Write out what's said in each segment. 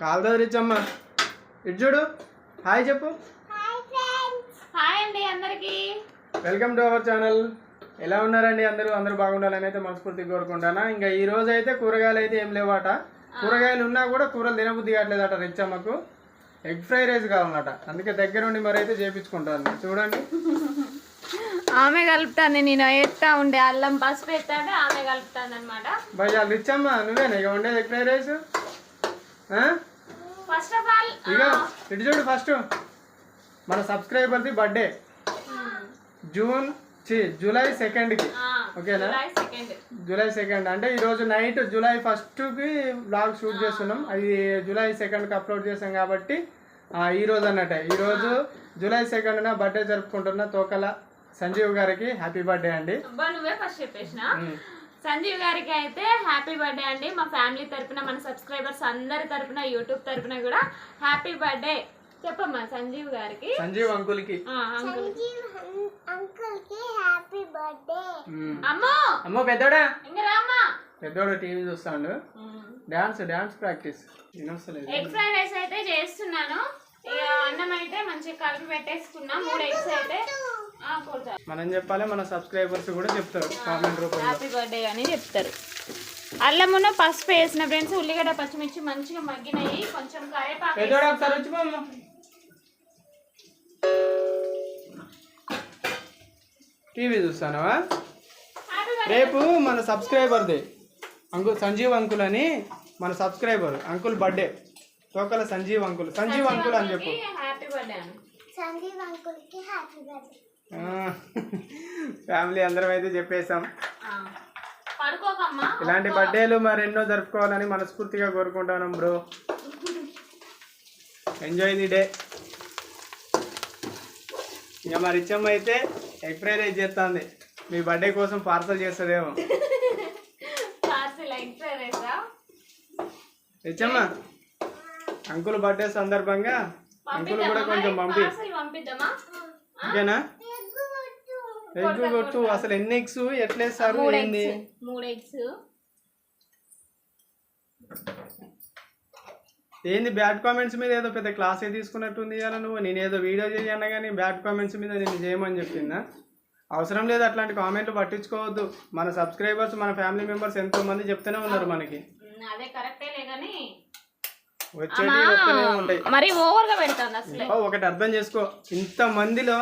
కాలుదో రిచమ్మ ఇటు చూడు. హాయ్ చెప్పు. హాయ్ అండి అందరికి. Welcome to our channel. ఎలా ఉన్నారండి అందరూ? అందరూ బాగుండాలని అయితే మనస్ఫూర్తిగా కోరుకుంటానా. ఇంకా ఈ రోజు అయితే కూరగాయలు అయితే ఏం లేవట. కూరగాయలు ఉన్నా కూడా కూరలు తినబుద్ధి కావట్లేదట రిచ్చమ్మకు. ఎగ్ ఫ్రై రైస్ కావాలన్నట అందుకే దగ్గర ఉండి మరి అయితే చేపించుకుంటాను. చూడండి. ఆమె కలుపుతాను నేను ఎత్తా ఉండే అల్లం పసుపు ఎత్తా అంటే ఆమె కలుపుతాను అనమాట భయ్యా రిచ్చమ్మ నువ్వేనా? ఇక ఉండేది egg fry rice? First of all ఇక ఇటు చూడు ఫస్ట్ మన సబ్స్క్రైబర్ది బర్త్డే జూన్ చి జూలై సెకండ్కి ఓకేనా? సెకండ్ జూలై సెకండ్ అంటే ఈరోజు నైట్ జూలై ఫస్ట్కి బ్లాగ్ షూట్ చేస్తున్నాం. అది జూలై సెకండ్కి అప్లోడ్ చేసాం కాబట్టి ఆ, ఈ రోజు అన్నట్టే. ఈరోజు జూలై సెకండ్న బర్త్డే జరుపుకుంటున్న తోకల సంజీవ్ గారికి హ్యాపీ బర్త్డే అండి. నువ్వే ఫస్ట్ చెప్పేసిన. సంజీవ్ గారికి అయితే హ్యాపీ బర్త్డే అండి. మా ఫ్యామిలీ తరపున మన సబ్స్క్రైబర్స్ అందరి తరపున యూట్యూబ్ తరపున కూడా హ్యాపీ బర్త్డే. చెప్పమ్మా సంజీవ్ గారికి. సంజీవ్ అంకుల్కి. ఆ, అంకుల్. కి హ్యాపీ బర్త్డే. ఉమ్. అమ్మో! అమ్మో పెద్దోడా? ఇంకా రామ్మా. పెద్దోడు టీవీ చూస్తాడు. Dance dance practice. Egg fried rice అయితే చేస్తున్నాను. అన్నం అయితే మంచిగా కలిపి పెట్టేసుకున్నా. మూడు ఎగ్స్ అయితే. మనం చెప్పాలి మన సబ్స్క్రైబర్స్ కూడా చెప్తారు కామెంట్ రూపంలో. హ్యాపీ బర్త్డే అని చెప్తారు. అల్లమున్న పసుపు వేసిన ఫ్రెండ్స్ ఉల్లిగడ్డ పచ్చిమిర్చి మంచిగా మగ్గినాయి. కొంచెం కరేపాకు పెద్దోడా ఒకసారి వచ్చి పోమ్మ. టీవీ చూస్తానవా? రేపు మన సబ్స్క్రైబర్ది అంకుల్ సంజీవ్ అంకుల్ అని మన సబ్స్క్రైబర్ అంకుల్ బర్త్డే తోకల సంజీవ్ అంకుల్ సంజీవ్ అంకుల్ అని చెప్పు. హ్యాపీ బర్త్డే అని. సందీప్ అంకుల్కి హ్యాపీ బర్త్డే ఫ్యామిలీ అందరం అయితే. పడుకోకమ్మా. ఇలాంటి బర్త్డేలు మరెన్నో జరుపుకోవాలని మనస్ఫూర్తిగా కోరుకుంటాను బ్రో. ఎంజాయ్ ది డే ఇంకా మరి ఇచ్చమ్మ అయితే ఎగ్ ఫ్రైడ్ రైస్ చేస్తుంది. మీ బర్త్డే కోసం పార్సల్ చేస్తుందేమో. ఇచ్చమ్మ అంకుల్ బర్త్డే సందర్భంగా అంకుల్ కూడా కొంచెం పంపి. ఓకేనా? ఎగ్ కొట్టు అసలు ఎన్ని ఎగ్స్ ఎట్లా వేస్తారు మూడు ఏంది? ఎగ్స్ మూడు ఎగ్స్. ఏంది బ్యాడ్ కామెంట్స్ మీద ఏదో పెద్ద క్లాసే తీసుకున్నట్టుంది ఇవాళ నువ్వు. నేను ఏదో వీడియో చేయన్నా కానీ బ్యాడ్ కామెంట్స్ మీద నేను చేయమని చెప్పిందా? అవసరం లేదు అట్లాంటి కామెంట్లు పట్టించుకోవద్దు. మన సబ్స్క్రైబర్స్ మన ఫ్యామిలీ మెంబర్స్ ఎంతో మంది చెప్తూనే ఉన్నారు మనకి. అదే కరెక్టేలే కానీ ఉంటాయి. మరి పెడతాను అసలే. ఒకటి అర్థం చేసుకో. ఇంత మందిలో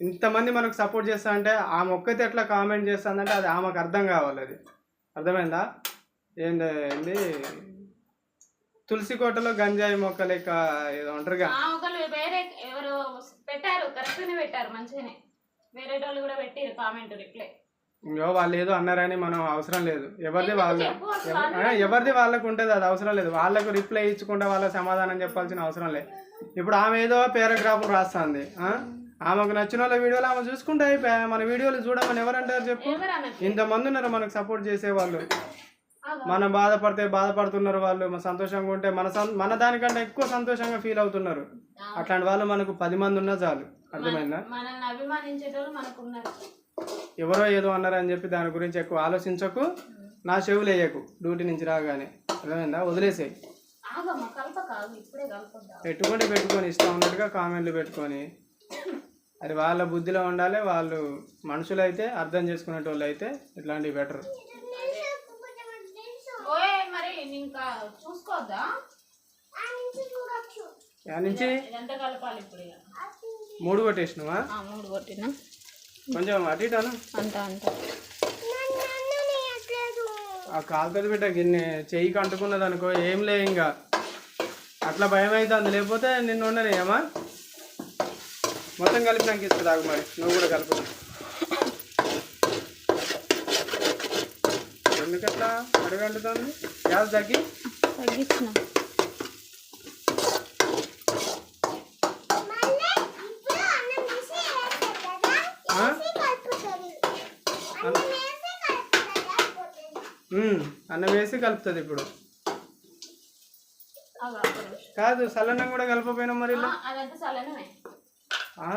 ఇంతమంది మనకు సపోర్ట్ చేస్తా అంటే ఆ మొక్కైతే ఎట్లా కామెంట్ చేస్తుందంటే అది ఆమెకు అర్థం కావాలి అది. అర్థమైందా? ఏంది ఏంది? తులసి కోటలో గంజాయి మొక్క లెక్క ఏదో ఉంటారుగా ఆ ఒకళ్ళు వేరే ఎవరు పెట్టారు మంచిగానే. వేరే వాళ్ళు కూడా పెట్టారు కామెంట్ రిప్లై. ఇంకో వాళ్ళు ఏదో అన్నారని మనం అవసరం లేదు. ఎవరిది వాళ్ళు ఎవరిది వాళ్ళకు ఉంటుంది అది అవసరం లేదు. వాళ్ళకు రిప్లై ఇచ్చుకుంటే వాళ్ళకి సమాధానం చెప్పాల్సిన అవసరం లేదు. ఇప్పుడు ఆమె ఏదో పారాగ్రాఫ్లు రాస్తుంది? ఆమెకు నచ్చిన వాళ్ళ వీడియోలు ఆమె చూసుకుంటే మన వీడియోలు చూడమని ఎవరంటారు చెప్పు? ఇంతమంది ఉన్నారు మనకు సపోర్ట్ చేసే వాళ్ళు ఆగు. మనం బాధపడితే బాధపడుతున్నారు వాళ్ళు మన సంతోషంగా ఉంటే మన మన దానికంటే ఎక్కువ సంతోషంగా ఫీల్ అవుతున్నారు. అట్లాంటి వాళ్ళు మనకు పది మంది ఉన్నా చాలు. అర్థమైందా? ఎవరో ఏదో అన్నారని చెప్పి దాని గురించి ఎక్కువ ఆలోచించకు. నా చెవులు వేయకు డ్యూటీ నుంచి రాగానే. అర్థమైందా? వదిలేసేయి. ఆగమ్మ కలప కాదు ఇప్పుడే కలపద్దా పెట్టుకుంటే పెట్టుకొని ఇష్టం ఉన్నట్టుగా కామెంట్లు పెట్టుకొని. అది వాళ్ళ బుద్ధిలో ఉండాలి వాళ్ళు మనుషులు అయితే అర్థం చేసుకునేటోళ్ళు అయితే ఇట్లాంటివి బెటర్ ఓయ్ మరి ఇంకా చూసుకోవద్దా చూడొచ్చు దాని నుంచి? ఇదంతా కలపాలి ఇప్పుడు ఇక. మూడు కొట్టేసినవా? ఆ, మూడు కొట్టినా. కొంచెం అటు ఇటాను అంత అంత. ఆ కాలుతో బిడ్డ గిన్నె చెయ్యికి అంటుకున్నది అనుకో ఏం లే ఇంకా అట్లా భయం అవుతుంది లేకపోతే నిన్ను ఉండనేయమ్మా మొత్తం కలిపినాక ఇస్తుంది ఆగు మరి. నువ్వు కూడా కలుపు. ఎందుకట్లా? అడుగు అంటుతుంది గ్యాస్ తగ్గి? తగ్గించిన మళ్ళీ ఇప్పుడు అన్నం వేసి వేస్తారు కదా ఆ? వేసి కలుపుతుంది అన్నం వేసి కలుపుతుంది అయిపోతుంది ఉమ్, అన్నం వేసి కలుపుతుంది ఇప్పుడు. కాదు సల్లన్నం కూడా కలపపోయినా మరి ఇలా? ఆ, అదంతా చల్లనమే ఆ?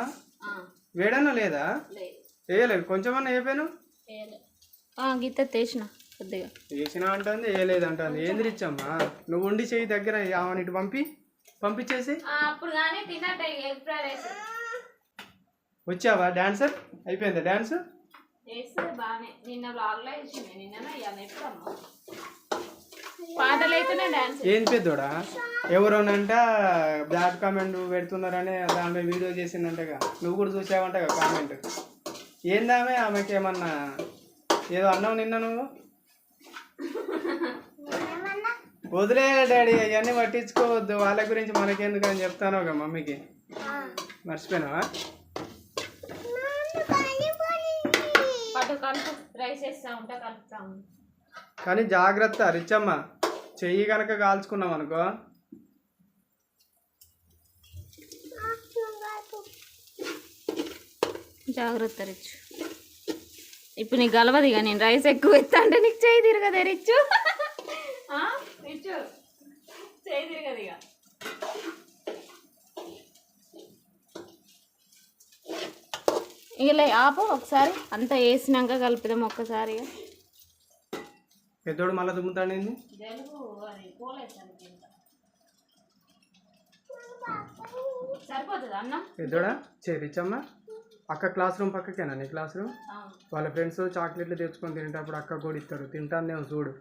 ఆ, వేడన్నా లేదా? లేదు. వేయలేదు. కొంచెమన్నా వేయపోయాను గీత తీసిన కొద్దిగా. వేసినా అంటుంది వేయలేదు అంటుంది. ఏంది రిచ్చమ్మా? నువ్వు ఉండి చెయ్యి దగ్గర ఆమెను ఇటు పంపి పంపించేసి. అప్పుడు వచ్చావా డాన్సర్? అయిపోయిందా డాన్స్? చేస్తే బాగానే నిన్న బ్లాగ్లో వేసింది. నిన్న ఇవాళ ఎప్పుడమ్మా? పాట లేకునే డాన్స్ ఏంది పెద్దోడా? ఎవరోనంట బ్యాడ్ కామెంట్ పెడుతున్నారని దానిపై వీడియో చేసిందంటగా. నువ్వు కూడా చూసావంటగా కామెంట్. ఏందామే ఆమెకి ఏమన్నా ఏదో అన్నావు నిన్న నువ్వు? ఏమన్నా? వదిలే డాడీ అవన్నీ పట్టించుకోవద్దు. వాళ్ళ గురించి మనకెందుకు అని చెప్తాను ఒక మమ్మీకి మర్చిపోయినావా నన్ను కాలిపోయింది పట్టు కలుపు వేస్తా ఉంటా కలుపుతా. కానీ జాగ్రత్త రిచ్చమ్మ చెయ్యి కనుక కాల్చుకున్నాం అనుకో. జాగ్రత్త రిచ్చు ఇప్పుడు నీకు గలవదు ఇక నేను రైస్ ఎక్కువ ఎత్తా అంటే నీకు చేయి తిరగదే రిచ్చు ఆ? రిచ్చు చేయి తిరగదు ఇక. ఇక లే ఆపు ఒకసారి. అంతా వేసినాక కలుపుదాం ఒక్కసారిగా పెద్దోడు మళ్ళీ సరిపోతుంది అన్నం? పెద్దోడా? చే రిచ్చమ్మ అక్క క్లాస్ రూమ్ పక్కకేనా నీ క్లాస్ రూమ్? వాళ్ళ ఫ్రెండ్స్ చాక్లెట్లు తెచ్చుకొని తినేటప్పుడు అక్క కూడా ఇస్తారు. తింటానేమో చూడు.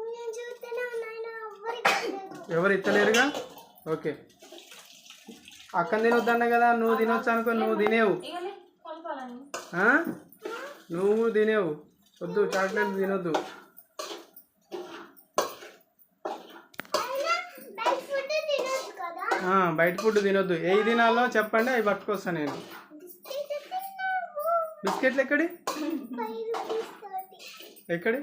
నేను ఎవరు ఇస్తలేరుగా ఓకే. అక్కని తినొద్దన్న కదా నువ్వు తినొచ్చు అనుకో నువ్వు తినేవు ఇక లే కలపాలని ఆ? నువ్వు తినేవు. వద్దు చాక్లెట్లు తినొద్దు. బయట ఫుడ్ తినొద్దు. ఏ తినాలో చెప్పండి అవి పట్టుకొస్తాను నేను. బిస్కెట్లు ఎక్కడి? ఎక్కడి?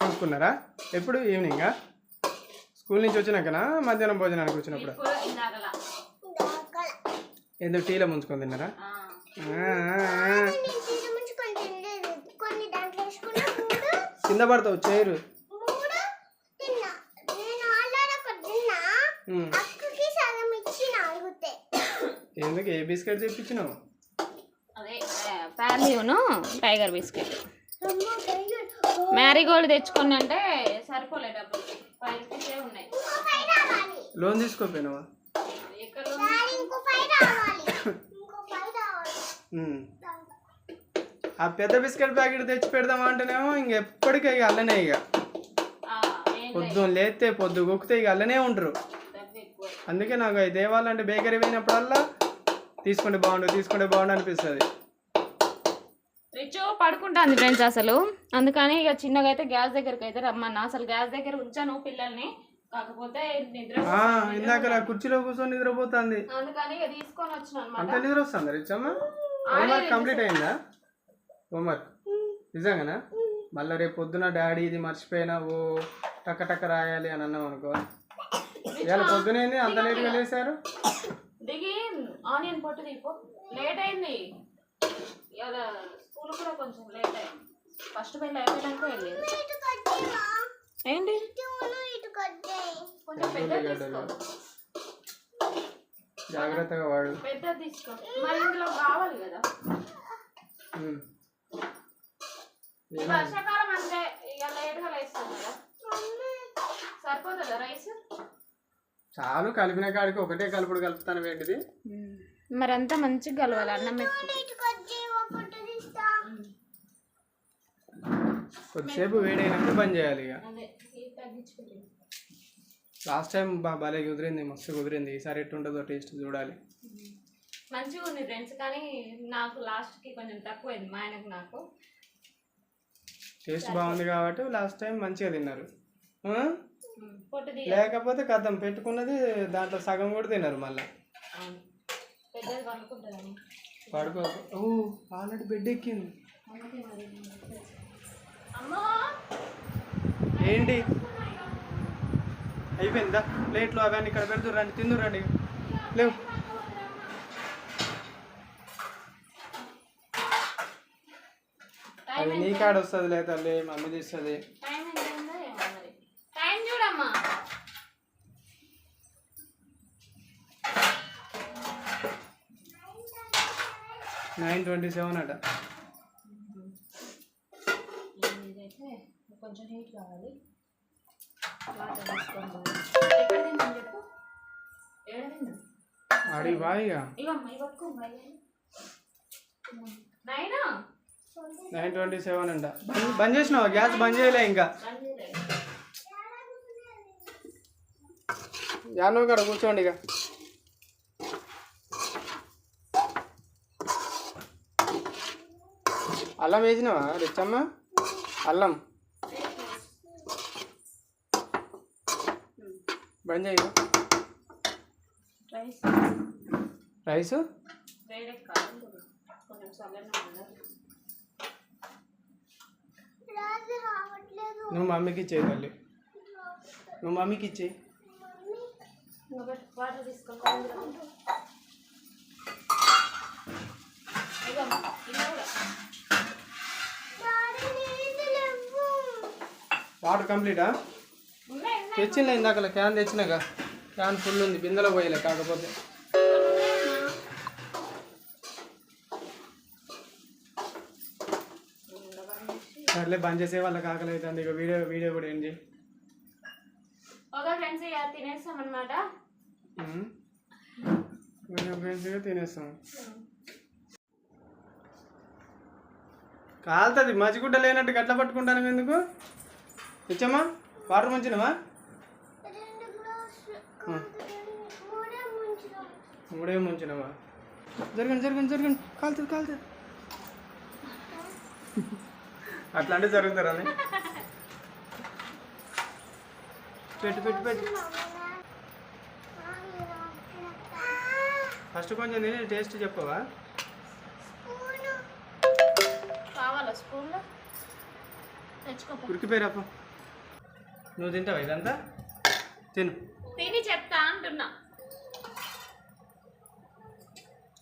కొనుక్కున్నారా? ఎప్పుడు? ఈవినింగా? స్కూల్ నుంచి వచ్చినాకనా? మధ్యాహ్నం భోజనానికి వచ్చినప్పుడు? ఎందుకు టీలో ముంచుకొని తిన్నారా? కింద పడతావు చైరు. ఎందుకు ఏ బిస్కెట్ తెప్పించినావు అదే ప్యార్లీను టైగర్ బిస్కెట్. అమ్మ టైగర్. మ్యారీగోల్డ్ తెచ్చుకుని అంటే సరిపోలే డబ్బులు ఫైవ్ ఉన్నాయి లోన్ తీసుకోపోయినావా? ఎక్కడ డాడీ ఇంకో ఫైవ్ రావాలి ఇంకో ఫైవ్ రావాలి ఉమ్. ఆ పెద్ద బిస్కెట్ ప్యాకెట్ తెచ్చి పెడదామా అంటేనేమో ఇంకెప్పటికీ ఇక అల్లనే ఇక. పొద్దున్న లేస్తే పొద్దు గొక్కితే ఇక అల్లనే ఉంటారు. అందుకే నాకు అవి దేవాలంటే బేకరీ పోయినప్పుడల్లా తీసుకుంటే బాగుండు తీసుకుంటే బాగుండు అనిపిస్తుంది. రిచ్ పడుకుంటాంది ఫ్రెండ్స్ అసలు. అందుకని ఇక చిన్నగా అయితే గ్యాస్ దగ్గరికి అయితే రమ్మన్నా. అసలు గ్యాస్ దగ్గర ఉంచాను పిల్లల్ని. కాకపోతే నిద్ర ఇందాక కుర్చీలో కూర్చొని నిద్రపోతుంది. అందుకని ఇక తీసుకొని వచ్చిన అంత నిద్ర వస్తుంది హోంవర్క్ కంప్లీట్ అయిందా? హోంవర్క్ నిజంగానా? మళ్ళీ రేపు పొద్దున డాడీ ఇది మర్చిపోయినా ఓ టక్క టక్క రాయాలి అని అన్నాం అనుకో. ఇవాళ పొద్దునేంది అంత లేట్గా లేసారు? దిగి ఆనియన్ పొట్టు తీపో. లేట్ అయింది. ఇవాళ స్కూల్ కూడా కొంచెం లేట్ అయింది. ఫస్ట్ పెళ్ళి అయిపోయాక వెళ్ళేది ఇటు కట్టేవా ఏంటి? కొంచెం పెద్ద జాగ్రత్తగా వాడు. పెద్ద తీసుకో. మరి ఇందులో కావాలి కదా? ఉమ్. ఈ వర్షాకాలం అంతే ఇక లేట్గా లేస్తాం కదా? సరిపోతుందా రైస్? చాలు కలిపిన కాడికి ఒకటే కలుపుడు కలుపుతాను ఏంటిది? మరి అంతా మంచిగా కలవాలి అన్నం కొద్దిసేపు వేడైనాక బంద్ చేయాలి ఇక. లాస్ట్ టైం బా భలే కుదిరింది మస్తు కుదిరింది. ఈసారి ఎట్టుంటుందో టేస్ట్ చూడాలి. మంచిగా ఉంది ఫ్రెండ్స్ కానీ నాకు లాస్ట్కి కొంచెం తక్కువైంది మా ఆయనకు నాకు. టేస్ట్ బాగుంది కాబట్టి లాస్ట్ టైం మంచిగా తిన్నారు. లేకపోతే కథం పెట్టుకున్నది దాంట్లో సగం కూడా తిన్నారు మళ్ళీ. పడుకో. ఓ ఆల్రెడీ బెడ్ ఎక్కింది. ఏంటి? అయిపోయిందా? ప్లేట్లు అవన్నీ ఇక్కడ పెడుతురు రండి తిందు రండి. లేవు. అది నీ కాడ వస్తుంది లే తల్లి మమ్మీ తీస్తుంది. నైన్ ట్వంటీ సెవెన్ అట. ఆడికి బాయిగా నైనా నైన్ ట్వంటీ సెవెన్ అంట బంద్ చేసినావా గ్యాస్ బంద్ చేయలే ఇంకా జాను కాడ కూర్చోండి ఇక అల్లం వేసినావా రిచ్చమ్మ అల్లం బంద్ చేయ రైస్. రైస్? వేరే కాదు కొంచెం సగం రాజు రావట్లేదు. నువ్వు మమ్మీకి ఇచ్చేయి తల్లి నువ్వు మమ్మీకి ఇచ్చేయి. వాటర్ కంప్లీటా? తెచ్చిండే ఇందాక క్యాన్ తెచ్చినాక క్యాన్ ఫుల్ ఉంది బిందెలో పోయలే కాకపోతే. సర్లే బంద్ చేసే వాళ్ళకి ఆకలి అవుతుంది ఇక వీడియో వీడియో కూడా ఏంటి ఓకే ఫ్రెండ్స్ ఇక తినేస్తాం అనమాట వీడియో ఫ్రెండ్స్గా తినేస్తాం. కాలుతుంది మజ్జిగుడ్డ లేనట్టు గట్ల పట్టుకుంటాను ఎందుకు? ఇచ్చమ్మా వాటర్ మంచినవా మూడే ముంచినవా? జరగండి జరగండి జరగండి. కాలుతుంది కాలుతుంది. అట్లా అంటే జరుగుతారని పెట్టు పెట్టు పెట్టు. ఫస్ట్ కొంచెం తిని టేస్ట్ చెప్పవా? కావాలా స్పూన్లో? నువ్వు తింటావా ఇదంతా? తిను. తిని చెప్తా అంటున్నా.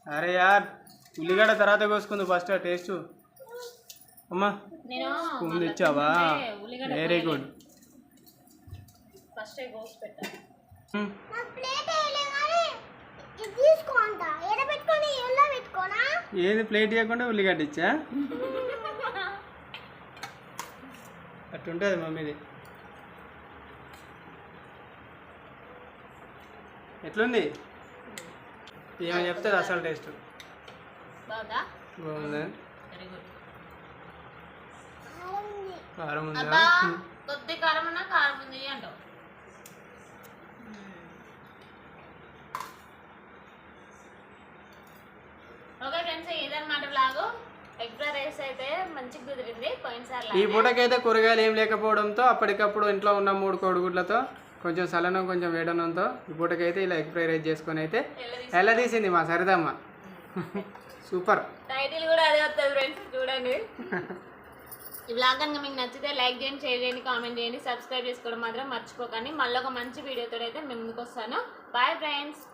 అరే యార్ ఉల్లిగడ్డ తర్వాత కోసుకుంది ఫస్ట్ టేస్ట్ అమ్మా స్పూన్ తెచ్చావా? వెరీ గుడ్ ఏది ప్లేట్ ఇవ్వకుండా ఉల్లిగడ్డ ఇచ్చా? అట్టుంటుంది మమ్మీది. ఎట్లుంది? ఏమని చెప్తుంది అసలు టేస్ట్. బాగా బాగుందా. వెరీ గుడ్ బాగుంది. కారం ఉందా? కొద్ది కారం ఉన్నా కారం ఉంది అంటావు. ఓకే ఫ్రెండ్స్ ఇదన్నమాట బ్లాగు ఎగ్ ఫ్రై రైస్ అయితే మంచిగా కుదిరింది. పోయినసారి ఈ పూటకైతే కూరగాయలు ఏం లేకపోవడంతో అప్పటికప్పుడు ఇంట్లో ఉన్న మూడు కోడిగుడ్లతో కొంచెం సలనం కొంచెం వేడనంతో ఈ పూటకైతే ఇలా ఎగ్ ఫ్రై రైస్ చేసుకొని అయితే ఎలా తీసింది? మా సరిదమ్మ? సూపర్. టైటిల్ కూడా అదే వస్తుంది ఫ్రెండ్స్ చూడండి. ఈ బ్లాగ్ కనుక మీకు నచ్చితే లైక్ చేయండి షేర్ చేయండి కామెంట్ చేయండి సబ్స్క్రైబ్ చేసుకోవడం మాత్రం మర్చిపోకండి. మళ్ళీ ఒక మంచి వీడియోతో అయితే మేము ముందుకు వస్తాను. Bye friends.